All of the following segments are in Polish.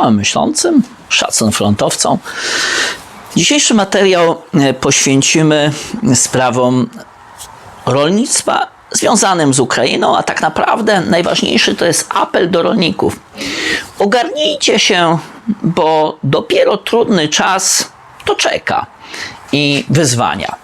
czołem myślącym, szacun frontowcom. Dzisiejszy materiał e, poświęcimy sprawom rolnictwa związanym z Ukrainą, a tak naprawdę najważniejszy to jest apel do rolników. Ogarnijcie się, bo dopiero trudny czas to czeka i wyzwania.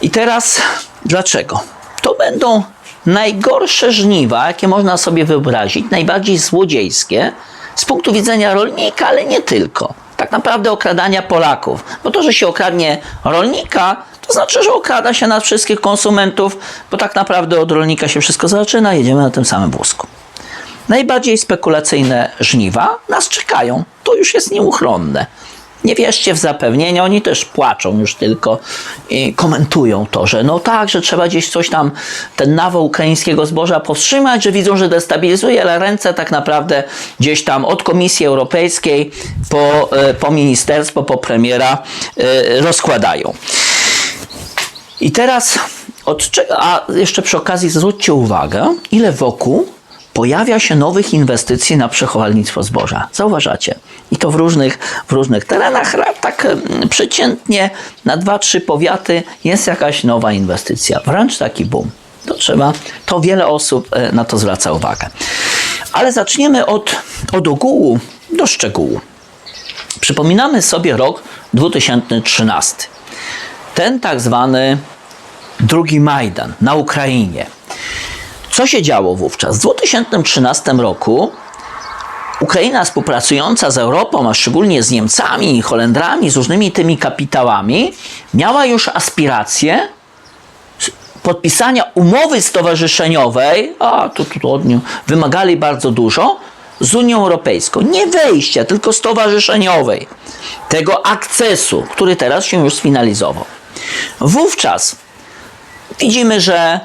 I teraz dlaczego? To będą najgorsze żniwa, jakie można sobie wyobrazić, najbardziej złodziejskie z punktu widzenia rolnika, ale nie tylko. Tak naprawdę okradania Polaków. Bo to, że się okradnie rolnika, to znaczy, że okrada się nas wszystkich konsumentów, bo tak naprawdę od rolnika się wszystko zaczyna, jedziemy na tym samym wózku. Najbardziej spekulacyjne żniwa nas czekają. To już jest nieuchronne. Nie wierzcie w zapewnienia, oni też płaczą już tylko i komentują to, że no tak, że trzeba gdzieś coś tam, ten nawał ukraińskiego zboża powstrzymać, że widzą, że destabilizuje, ale ręce tak naprawdę gdzieś tam od Komisji Europejskiej po, e, po ministerstwo, po premiera e, rozkładają. I teraz, od a jeszcze przy okazji zwróćcie uwagę, ile wokół pojawia się nowych inwestycji na przechowalnictwo zboża. Zauważacie? I to w różnych, w różnych terenach, tak przeciętnie na 2-3 powiaty jest jakaś nowa inwestycja. Wręcz taki boom. To trzeba, to wiele osób e, na to zwraca uwagę. Ale zaczniemy od, od ogółu do szczegółu. Przypominamy sobie rok 2013. Ten tak zwany drugi Majdan na Ukrainie. Co się działo wówczas? W 2013 roku Ukraina współpracująca z Europą, a szczególnie z Niemcami, Holendrami, z różnymi tymi kapitałami, miała już aspiracje podpisania umowy stowarzyszeniowej, a od nią wymagali bardzo dużo, z Unią Europejską. Nie wejścia, tylko stowarzyszeniowej. Tego akcesu, który teraz się już sfinalizował. Wówczas widzimy, że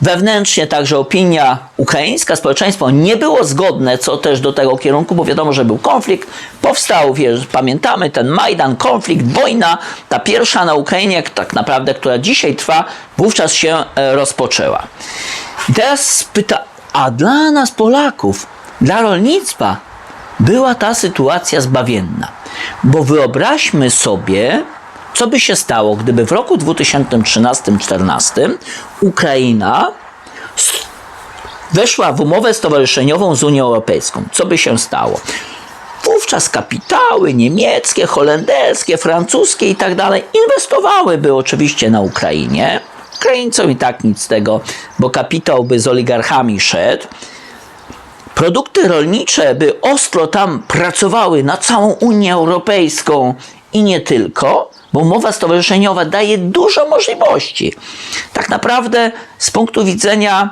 wewnętrznie także opinia ukraińska, społeczeństwo nie było zgodne co też do tego kierunku, bo wiadomo, że był konflikt. Powstał, wiesz, pamiętamy ten Majdan, konflikt, wojna, ta pierwsza na Ukrainie, tak naprawdę, która dzisiaj trwa, wówczas się e, rozpoczęła. I teraz pyta, a dla nas Polaków, dla rolnictwa była ta sytuacja zbawienna. Bo wyobraźmy sobie, co by się stało, gdyby w roku 2013-2014 Ukraina weszła w umowę stowarzyszeniową z Unią Europejską? Co by się stało? Wówczas kapitały niemieckie, holenderskie, francuskie i tak dalej inwestowałyby oczywiście na Ukrainie. Ukraińcom i tak nic z tego, bo kapitał by z oligarchami szedł. Produkty rolnicze by ostro tam pracowały na całą Unię Europejską i nie tylko, bo umowa stowarzyszeniowa daje dużo możliwości. Tak naprawdę z punktu widzenia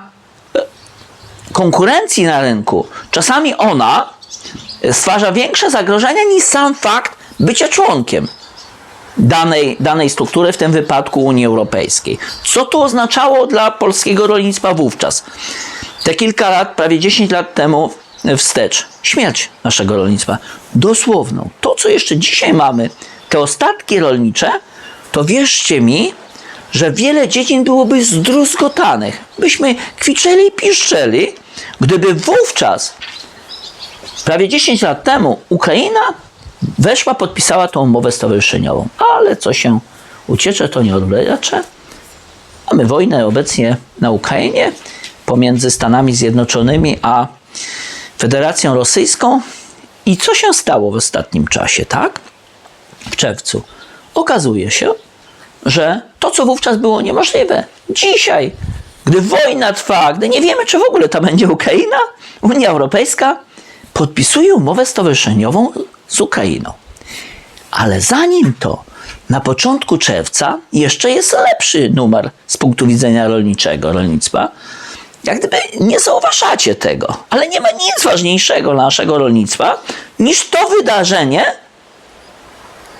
e, konkurencji na rynku, czasami ona stwarza większe zagrożenia niż sam fakt bycia członkiem danej, danej struktury, w tym wypadku Unii Europejskiej. Co to oznaczało dla polskiego rolnictwa wówczas? Te kilka lat, prawie 10 lat temu wstecz, śmierć naszego rolnictwa. Dosłowną. To, co jeszcze dzisiaj mamy, te ostatki rolnicze, to wierzcie mi, że wiele dziedzin byłoby zdruzgotanych. Byśmy kwiczeli i piszczeli, gdyby wówczas prawie 10 lat temu Ukraina weszła, podpisała tą umowę stowarzyszeniową. Ale co się uciecze, to nie odwlecze. Mamy wojnę obecnie na Ukrainie pomiędzy Stanami Zjednoczonymi a Federacją Rosyjską. I co się stało w ostatnim czasie, tak? W czerwcu. Okazuje się, że to, co wówczas było niemożliwe, dzisiaj, gdy wojna trwa, gdy nie wiemy, czy w ogóle to będzie Ukraina, Unia Europejska podpisuje umowę stowarzyszeniową z Ukrainą. Ale zanim to, na początku czerwca jeszcze jest lepszy numer z punktu widzenia rolniczego, rolnictwa. Jak gdyby nie zauważacie tego, ale nie ma nic ważniejszego dla naszego rolnictwa niż to wydarzenie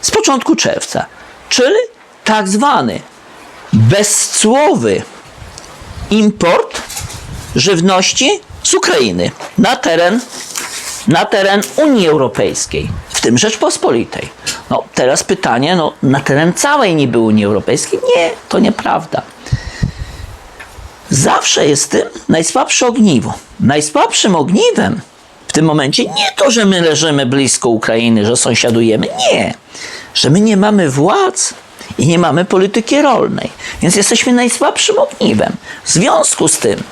z początku czerwca, czyli tak zwany bezcłowy import żywności z Ukrainy na teren, na teren Unii Europejskiej, w tym Rzeczpospolitej. No teraz pytanie, no na teren całej niby Unii Europejskiej? Nie, to nieprawda. Zawsze jest tym najsłabsze ogniwo. Najsłabszym ogniwem w tym momencie nie to, że my leżymy blisko Ukrainy, że sąsiadujemy. Nie. Że my nie mamy władz i nie mamy polityki rolnej. Więc jesteśmy najsłabszym ogniwem. W związku z tym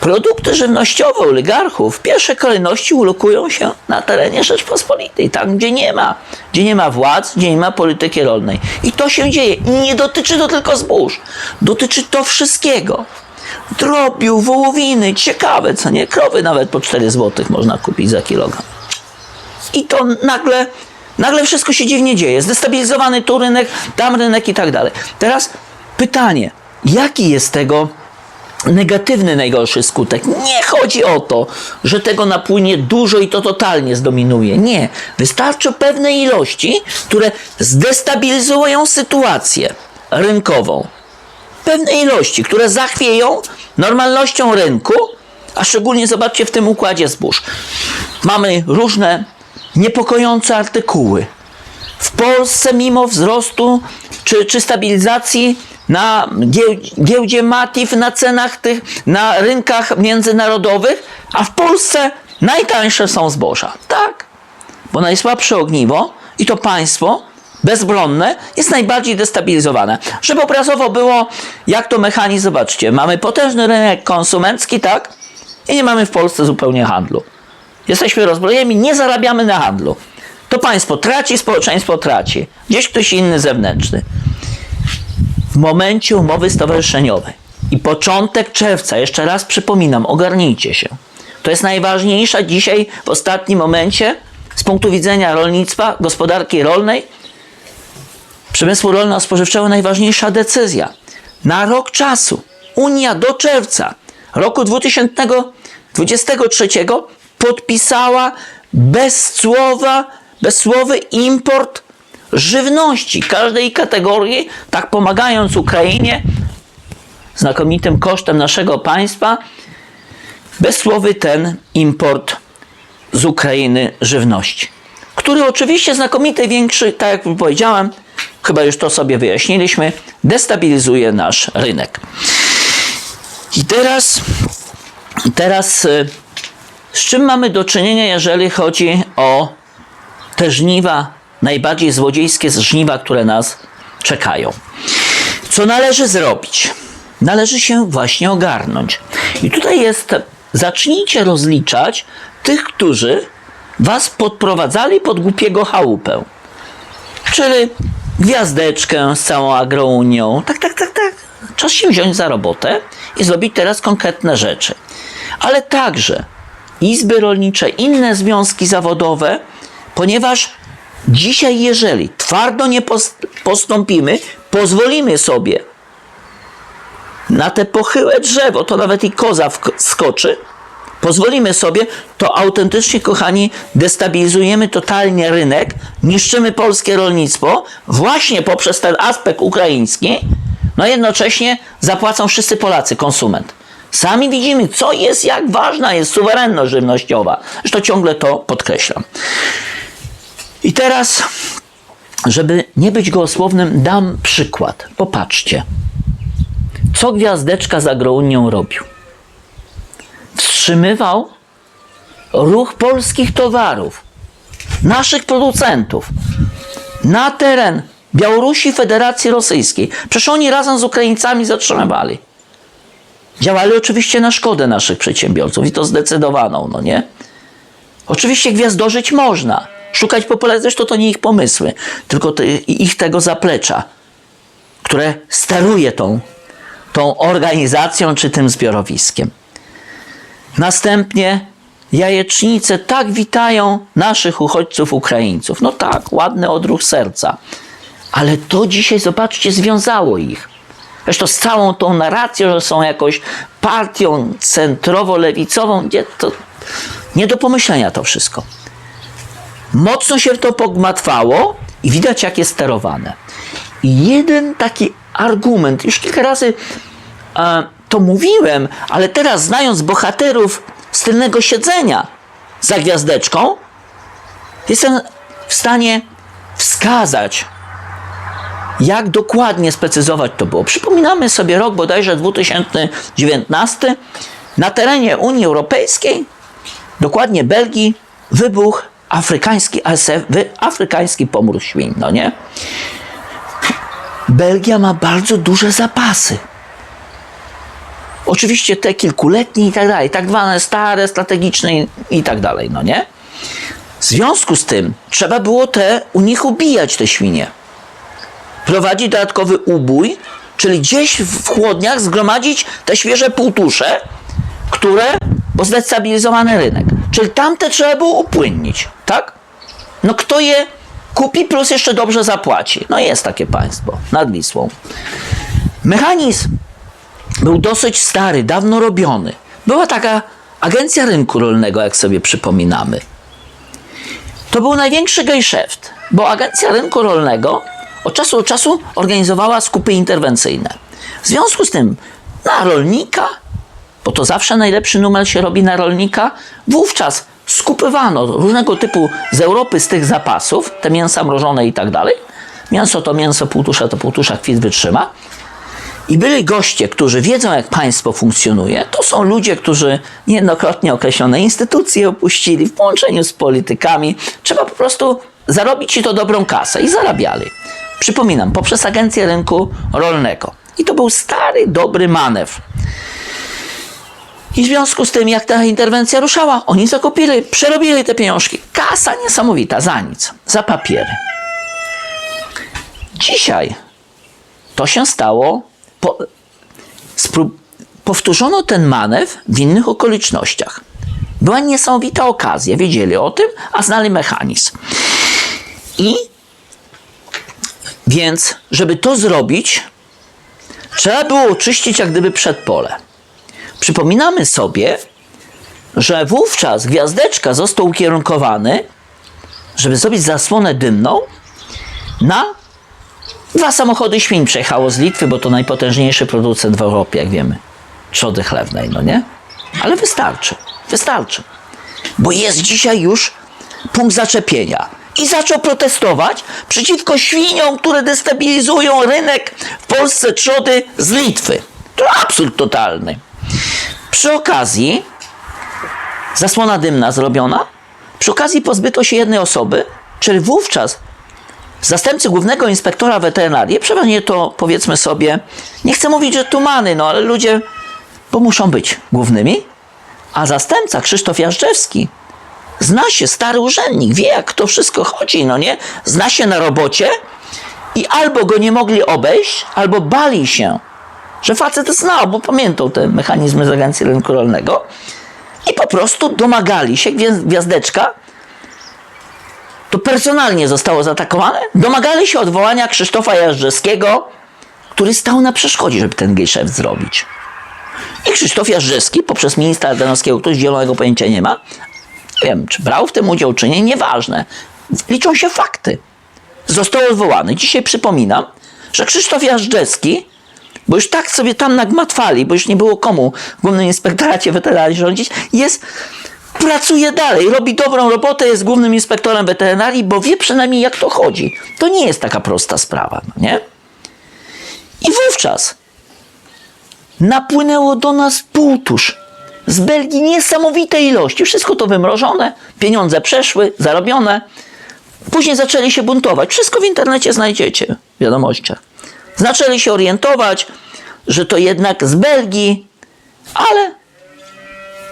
produkty żywnościowe oligarchów w pierwszej kolejności ulokują się na terenie Rzeczpospolitej, tam gdzie nie ma, gdzie nie ma władz, gdzie nie ma polityki rolnej. I to się dzieje. I nie dotyczy to tylko zbóż. Dotyczy to wszystkiego. Drobiu, wołowiny, ciekawe, co nie? Krowy nawet po 4 zł można kupić za kilogram. I to nagle, nagle wszystko się dziwnie dzieje. Zdestabilizowany tu rynek, tam rynek i tak dalej. Teraz pytanie, jaki jest tego negatywny najgorszy skutek? Nie chodzi o to, że tego napłynie dużo i to totalnie zdominuje. Nie. Wystarczy pewne ilości, które zdestabilizują sytuację rynkową. Pewne ilości, które zachwieją normalnością rynku, a szczególnie zobaczcie w tym układzie zbóż. Mamy różne niepokojące artykuły. W Polsce mimo wzrostu czy, czy stabilizacji na gieł- giełdzie Matif, na cenach tych, na rynkach międzynarodowych, a w Polsce najtańsze są zboża. Tak, bo najsłabsze ogniwo i to państwo bezbronne jest najbardziej destabilizowane. Żeby obrazowo było, jak to mechanizm, zobaczcie, mamy potężny rynek konsumencki, tak? I nie mamy w Polsce zupełnie handlu. Jesteśmy rozbrojeni, nie zarabiamy na handlu. To państwo traci, społeczeństwo traci. Gdzieś ktoś inny zewnętrzny. W momencie umowy stowarzyszeniowej i początek czerwca, jeszcze raz przypominam, ogarnijcie się. To jest najważniejsza dzisiaj, w ostatnim momencie, z punktu widzenia rolnictwa, gospodarki rolnej, przemysłu rolno-spożywczego najważniejsza decyzja. Na rok czasu Unia do czerwca roku 2023 podpisała bez słowa, bez słowy import żywności każdej kategorii, tak pomagając Ukrainie znakomitym kosztem naszego państwa, bez słowy ten import z Ukrainy żywności, który oczywiście znakomity większy, tak jak powiedziałem, chyba już to sobie wyjaśniliśmy, destabilizuje nasz rynek. I teraz, teraz y, z czym mamy do czynienia, jeżeli chodzi o te żniwa, najbardziej złodziejskie żniwa, które nas czekają? Co należy zrobić? Należy się właśnie ogarnąć. I tutaj jest, zacznijcie rozliczać tych, którzy was podprowadzali pod głupiego chałupę. Czyli gwiazdeczkę z całą agrounią. Tak, tak, tak, tak. Czas się wziąć za robotę i zrobić teraz konkretne rzeczy. Ale także izby rolnicze, inne związki zawodowe, ponieważ dzisiaj, jeżeli twardo nie post- postąpimy, pozwolimy sobie na te pochyłe drzewo, to nawet i koza skoczy, pozwolimy sobie, to autentycznie, kochani, destabilizujemy totalnie rynek, niszczymy polskie rolnictwo właśnie poprzez ten aspekt ukraiński, no jednocześnie zapłacą wszyscy Polacy, konsument. Sami widzimy, co jest, jak ważna jest suwerenność żywnościowa. Zresztą ciągle to podkreślam. I teraz, żeby nie być gołosłownym, dam przykład. Popatrzcie. Co Gwiazdeczka z robił? Wstrzymywał ruch polskich towarów, naszych producentów na teren Białorusi Federacji Rosyjskiej. Przecież oni razem z Ukraińcami zatrzymywali. Działali oczywiście na szkodę naszych przedsiębiorców i to zdecydowaną, no nie? Oczywiście gwiazdożyć można. Szukać populacji, zresztą to nie ich pomysły, tylko ich tego zaplecza, które steruje tą, tą organizacją czy tym zbiorowiskiem. Następnie jajecznice tak witają naszych uchodźców Ukraińców. No tak, ładny odruch serca. Ale to dzisiaj, zobaczcie, związało ich. Zresztą z całą tą narracją, że są jakąś partią centrowo-lewicową, to nie do pomyślenia to wszystko. Mocno się to pogmatwało i widać, jak jest sterowane. I jeden taki argument, już kilka razy e, to mówiłem, ale teraz znając bohaterów z tylnego siedzenia za gwiazdeczką, jestem w stanie wskazać, jak dokładnie sprecyzować to było. Przypominamy sobie rok bodajże 2019. Na terenie Unii Europejskiej dokładnie Belgii, wybuch afrykański ASF, afrykański pomór świń, no nie? Belgia ma bardzo duże zapasy. Oczywiście te kilkuletnie i tak dalej, tak zwane stare, strategiczne i tak dalej, no nie? W związku z tym trzeba było te, u nich ubijać te świnie. Prowadzić dodatkowy ubój, czyli gdzieś w chłodniach zgromadzić te świeże półtusze, które, bo zdestabilizowany rynek. Czyli tamte trzeba było upłynnić, tak? No kto je kupi, plus jeszcze dobrze zapłaci. No jest takie państwo nad Wisłą. Mechanizm był dosyć stary, dawno robiony. Była taka agencja rynku rolnego, jak sobie przypominamy. To był największy gejszeft, bo agencja rynku rolnego od czasu do czasu organizowała skupy interwencyjne. W związku z tym na rolnika, bo to zawsze najlepszy numer się robi na rolnika, wówczas skupywano różnego typu z Europy z tych zapasów, te mięsa mrożone i tak dalej. Mięso to mięso, półtusza to półtusza, kwit wytrzyma. I byli goście, którzy wiedzą, jak państwo funkcjonuje. To są ludzie, którzy niejednokrotnie określone instytucje opuścili w połączeniu z politykami. Trzeba po prostu zarobić ci to dobrą kasę i zarabiali. Przypominam, poprzez agencję rynku rolnego. I to był stary, dobry manewr. I w związku z tym, jak ta interwencja ruszała, oni zakupili, przerobili te pieniążki. Kasa niesamowita, za nic, za papiery. Dzisiaj to się stało. Po, powtórzono ten manewr w innych okolicznościach. Była niesamowita okazja, wiedzieli o tym, a znali mechanizm. I więc, żeby to zrobić, trzeba było oczyścić jak gdyby przedpole. Przypominamy sobie, że wówczas gwiazdeczka został ukierunkowany, żeby zrobić zasłonę dymną na Dwa samochody świń przejechało z Litwy, bo to najpotężniejszy producent w Europie, jak wiemy. Trzody chlewnej, no nie? Ale wystarczy. Wystarczy. Bo jest dzisiaj już punkt zaczepienia. I zaczął protestować przeciwko świniom, które destabilizują rynek w Polsce trzody z Litwy. To absurd totalny. Przy okazji zasłona dymna zrobiona. Przy okazji pozbyto się jednej osoby, czyli wówczas zastępcy głównego inspektora weterynarii, przeważnie to powiedzmy sobie, nie chcę mówić, że tumany, no ale ludzie, bo muszą być głównymi, a zastępca Krzysztof Jażdżewski zna się, stary urzędnik, wie jak to wszystko chodzi, no nie? Zna się na robocie i albo go nie mogli obejść, albo bali się, że facet znał, bo pamiętał te mechanizmy z Agencji Rynku Rolnego i po prostu domagali się, gwiaz- gwiazdeczka, to personalnie zostało zaatakowane, domagali się odwołania Krzysztofa Jażdżewskiego, który stał na przeszkodzie, żeby ten gejszef zrobić. I Krzysztof Jażdżewski poprzez ministra Ardanowskiego, który zielonego pojęcia nie ma, nie wiem, czy brał w tym udział, czy nie, nieważne. Liczą się fakty. Został odwołany. Dzisiaj przypominam, że Krzysztof Jażdżewski, bo już tak sobie tam nagmatwali, bo już nie było komu w Głównym Inspektoracie Weterynarii rządzić, jest pracuje dalej, robi dobrą robotę, jest głównym inspektorem weterynarii, bo wie przynajmniej jak to chodzi. To nie jest taka prosta sprawa, no nie? I wówczas napłynęło do nas półtusz. Z Belgii niesamowite ilości. Wszystko to wymrożone, pieniądze przeszły, zarobione. Później zaczęli się buntować. Wszystko w internecie znajdziecie, w wiadomościach. Zaczęli się orientować, że to jednak z Belgii, ale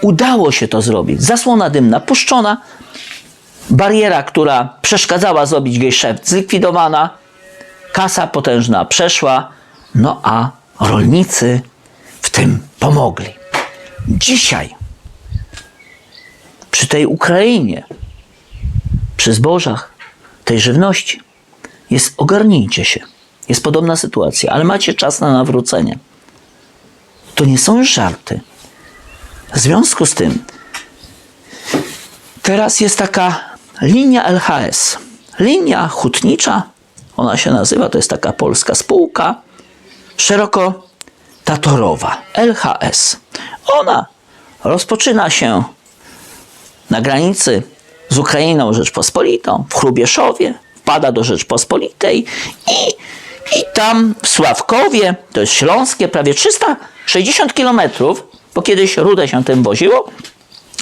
udało się to zrobić. Zasłona dymna puszczona, bariera, która przeszkadzała zrobić gejszeft zlikwidowana, kasa potężna przeszła, no a rolnicy w tym pomogli. Dzisiaj przy tej Ukrainie, przy zbożach, tej żywności jest ogarnijcie się. Jest podobna sytuacja, ale macie czas na nawrócenie. To nie są żarty. W związku z tym teraz jest taka linia LHS. Linia hutnicza, ona się nazywa, to jest taka polska spółka, szeroko tatorowa, LHS. Ona rozpoczyna się na granicy z Ukrainą Rzeczpospolitą, w Chrubieszowie, wpada do Rzeczpospolitej i, i tam w Sławkowie, to jest śląskie, prawie 360 kilometrów, bo kiedyś rudę się tym woziło,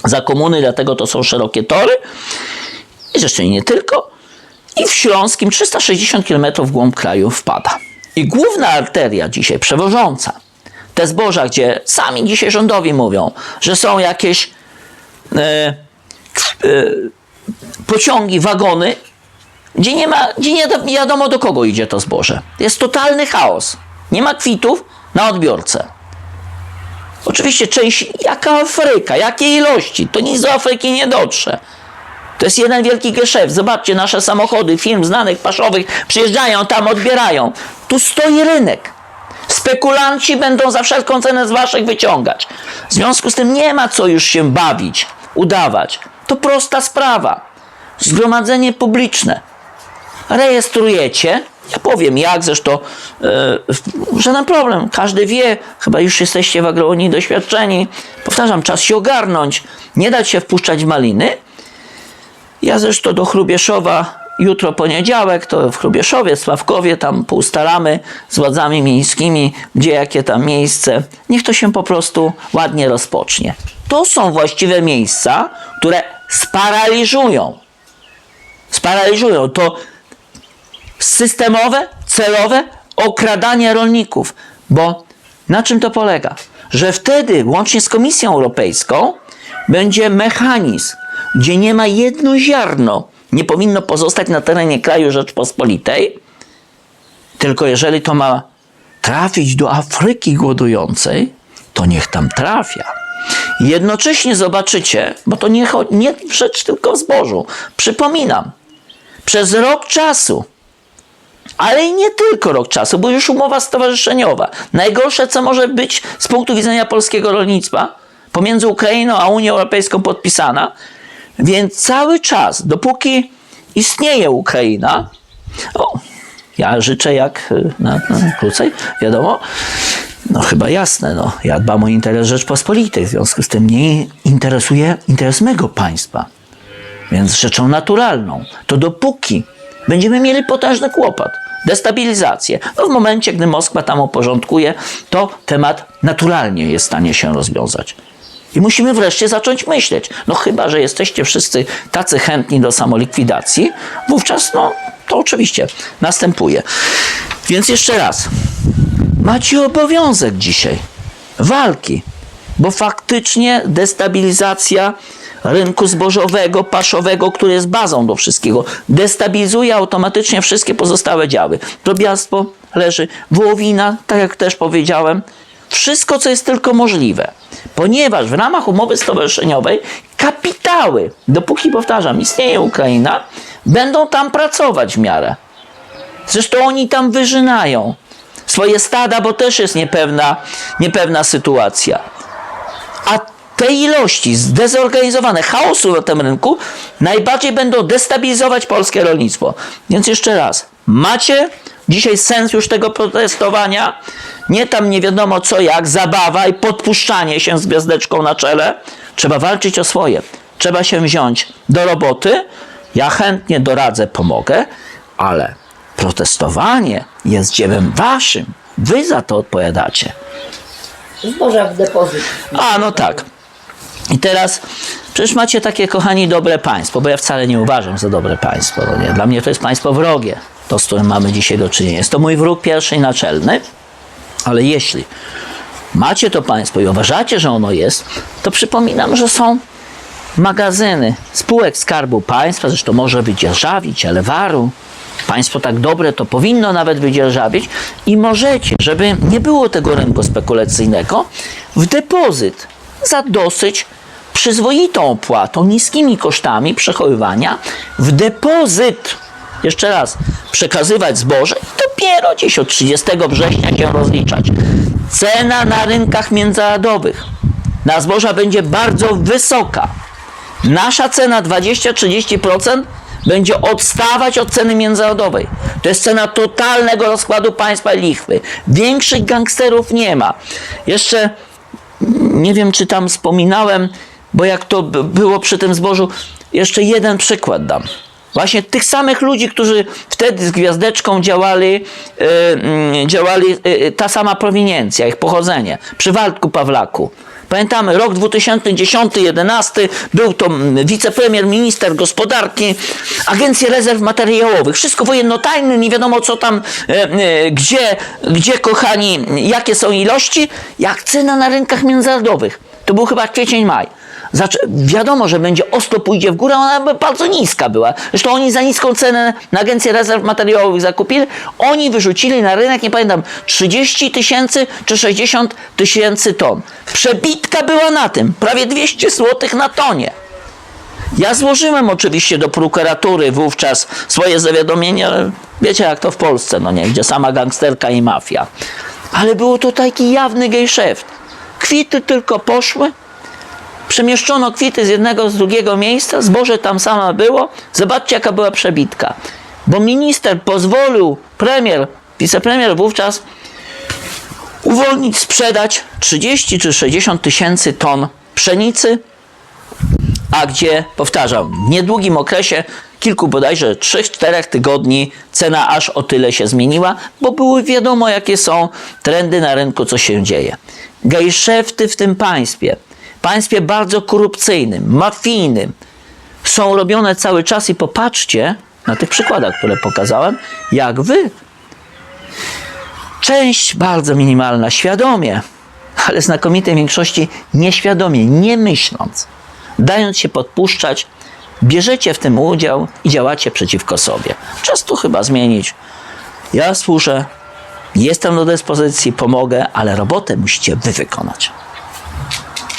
za komuny, dlatego to są szerokie tory. I zresztą nie tylko. I w Śląskim 360 km w głąb kraju wpada. I główna arteria dzisiaj przewożąca te zboża, gdzie sami dzisiaj rządowi mówią, że są jakieś e, e, pociągi, wagony, gdzie nie ma, gdzie nie wi- wiadomo do kogo idzie to zboże. Jest totalny chaos. Nie ma kwitów na odbiorcę. Oczywiście część, jaka Afryka, jakie ilości, to nic do Afryki nie dotrze. To jest jeden wielki geszef. Zobaczcie, nasze samochody, firm znanych, paszowych przyjeżdżają tam, odbierają. Tu stoi rynek. Spekulanci będą za wszelką cenę z waszych wyciągać. W związku z tym nie ma co już się bawić, udawać. To prosta sprawa. Zgromadzenie publiczne. Rejestrujecie. Ja powiem jak, zresztą e, żaden problem. Każdy wie, chyba już jesteście w agrounii doświadczeni. Powtarzam, czas się ogarnąć. Nie dać się wpuszczać w maliny. Ja zresztą do Chrubieszowa jutro poniedziałek, to w Chrubieszowie, Sławkowie, tam poustalamy z władzami miejskimi, gdzie jakie tam miejsce. Niech to się po prostu ładnie rozpocznie. To są właściwe miejsca, które sparaliżują. Sparaliżują. To systemowe, celowe okradanie rolników. Bo na czym to polega? Że wtedy, łącznie z Komisją Europejską, będzie mechanizm, gdzie nie ma jedno ziarno, nie powinno pozostać na terenie kraju Rzeczpospolitej, tylko jeżeli to ma trafić do Afryki głodującej, to niech tam trafia. Jednocześnie zobaczycie, bo to nie, nie rzecz tylko w zbożu. Przypominam, przez rok czasu ale i nie tylko rok czasu, bo już umowa stowarzyszeniowa. Najgorsze, co może być z punktu widzenia polskiego rolnictwa, pomiędzy Ukrainą a Unią Europejską podpisana, więc cały czas, dopóki istnieje Ukraina, o, ja życzę jak y, na, na krócej, wiadomo, no chyba jasne, no, ja dbam o interes Rzeczpospolitej, w związku z tym mnie interesuje interes mego państwa. Więc rzeczą naturalną, to dopóki będziemy mieli potężny kłopot, destabilizację, no w momencie, gdy Moskwa tam uporządkuje, to temat naturalnie jest w stanie się rozwiązać. I musimy wreszcie zacząć myśleć. No chyba, że jesteście wszyscy tacy chętni do samolikwidacji, wówczas no to oczywiście następuje. Więc jeszcze raz, macie obowiązek dzisiaj walki, bo faktycznie destabilizacja rynku zbożowego, paszowego, który jest bazą do wszystkiego, destabilizuje automatycznie wszystkie pozostałe działy. Drobiarstwo leży, wołowina, tak jak też powiedziałem, wszystko, co jest tylko możliwe. Ponieważ w ramach umowy stowarzyszeniowej kapitały, dopóki powtarzam, istnieje Ukraina, będą tam pracować w miarę. Zresztą oni tam wyżynają swoje stada, bo też jest niepewna, niepewna sytuacja. A te ilości zdezorganizowane chaosu na tym rynku najbardziej będą destabilizować polskie rolnictwo. Więc jeszcze raz, macie dzisiaj sens już tego protestowania? Nie tam nie wiadomo co jak, zabawa i podpuszczanie się z gwiazdeczką na czele. Trzeba walczyć o swoje. Trzeba się wziąć do roboty. Ja chętnie doradzę, pomogę, ale protestowanie jest dziełem waszym. Wy za to odpowiadacie. Zboża w depozyt. A, no tak. I teraz, przecież macie takie, kochani, dobre państwo, bo ja wcale nie uważam za dobre państwo. No nie? Dla mnie to jest państwo wrogie, to z którym mamy dzisiaj do czynienia. Jest to mój wróg pierwszy i naczelny, ale jeśli macie to państwo i uważacie, że ono jest, to przypominam, że są magazyny spółek Skarbu Państwa, zresztą może wydzierżawić, Elewaru. Państwo tak dobre to powinno nawet wydzierżawić i możecie, żeby nie było tego rynku spekulacyjnego, w depozyt za dosyć przyzwoitą opłatą, niskimi kosztami przechowywania, w depozyt, jeszcze raz, przekazywać zboże i dopiero gdzieś od 30 września się rozliczać. Cena na rynkach międzynarodowych na zboża będzie bardzo wysoka. Nasza cena 20-30% będzie odstawać od ceny międzynarodowej. To jest cena totalnego rozkładu państwa lichwy. Większych gangsterów nie ma. Jeszcze nie wiem, czy tam wspominałem, bo jak to było przy tym zbożu, jeszcze jeden przykład dam. Właśnie tych samych ludzi, którzy wtedy z gwiazdeczką działali, yy, mm, działali yy, ta sama prowiniencja, ich pochodzenie, przy Waldku Pawlaku. Pamiętamy, rok 2010-2011 był to mm, wicepremier, minister gospodarki, Agencje Rezerw Materiałowych, wszystko wojenno-tajne, nie wiadomo co tam, e, e, gdzie, gdzie kochani, jakie są ilości, jak cena na rynkach międzynarodowych. To był chyba kwiecień, maj. Zaczę- wiadomo, że będzie ostro pójdzie w górę, ona bardzo niska była. Zresztą oni za niską cenę na Agencję Rezerw Materiałowych zakupili, oni wyrzucili na rynek, nie pamiętam, 30 tysięcy czy 60 tysięcy ton. Przebitka była na tym, prawie 200 zł na tonie. Ja złożyłem oczywiście do prokuratury wówczas swoje zawiadomienie, wiecie jak to w Polsce, no nie, gdzie sama gangsterka i mafia. Ale było to taki jawny gejszeft. Kwity tylko poszły, przemieszczono kwity z jednego, z drugiego miejsca, zboże tam sama było. Zobaczcie, jaka była przebitka. Bo minister pozwolił, premier, wicepremier wówczas, uwolnić, sprzedać 30 czy 60 tysięcy ton pszenicy, a gdzie, powtarzam, w niedługim okresie, kilku bodajże 3-4 tygodni, cena aż o tyle się zmieniła, bo były wiadomo, jakie są trendy na rynku, co się dzieje. Gejszefty w tym państwie, państwie bardzo korupcyjnym, mafijnym, są robione cały czas i popatrzcie na tych przykładach, które pokazałem, jak wy Część bardzo minimalna, świadomie, ale znakomitej większości nieświadomie, nie myśląc, dając się podpuszczać, bierzecie w tym udział i działacie przeciwko sobie. Czas tu chyba zmienić. Ja służę, jestem do dyspozycji, pomogę, ale robotę musicie wy wykonać.